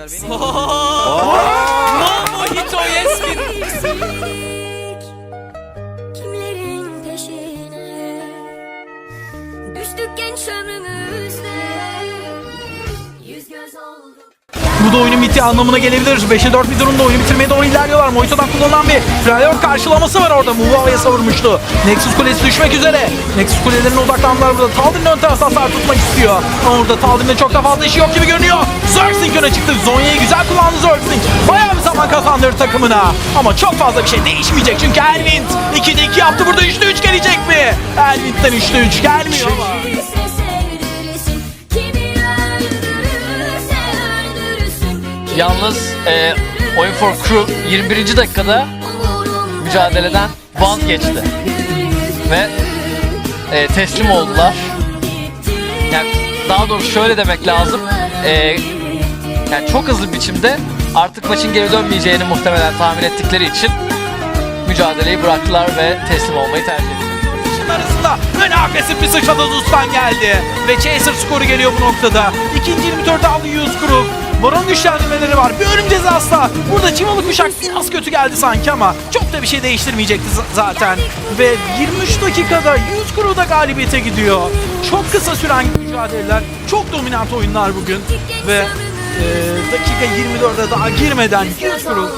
beyler beni. Mojito Yesmin. Kimlerin peşine? Düştük genç ömrümüzde Bu da oyunun bittiği anlamına gelebilir. 5'e 4 bir durumda oyunu bitirmeye doğru ilerliyorlar. Mojito'dan kullanılan bir Freljord karşılaması var orada. Muvu havaya savurmuştu. Nexus Kulesi düşmek üzere. Nexus Kulelerine odaklandılar burada. Taldir'in ön tarafta hasar tutmak istiyor. Ama burada Taldir'in çok da fazla işi yok gibi görünüyor. Zerxing öne çıktı. Zonya'yı güzel kullandı Zerxing. Bayağı bir zaman kazandırdı takımına. Ama çok fazla bir şey değişmeyecek. Çünkü Elvind 2'de 2 yaptı. Burada 3'te 3 gelecek mi? Elvind'den 3'te 3 gelmiyor ama. Yalnız e, Oyun for Crew 21. dakikada mücadeleden vazgeçti. Ve e, teslim oldular. Yani daha doğrusu şöyle demek lazım. E, yani çok hızlı biçimde artık maçın geri dönmeyeceğini muhtemelen tahmin ettikleri için mücadeleyi bıraktılar ve teslim olmayı tercih ettiler. Arasında agresif bir sıçrada Zus'tan geldi. Ve Chaser skoru geliyor bu noktada. İkinci 24'e aldı Yunus Grup. Baron güçlendirmeleri var. Bir ölüm cezası da. Burada Çimalı Kuşak biraz kötü geldi sanki ama çok da bir şey değiştirmeyecekti zaten. Ve 23 dakikada Yunus Grup da galibiyete gidiyor. Çok kısa süren mücadeleler. Çok dominant oyunlar bugün. Ve e, dakika 24'e daha girmeden Yunus Grup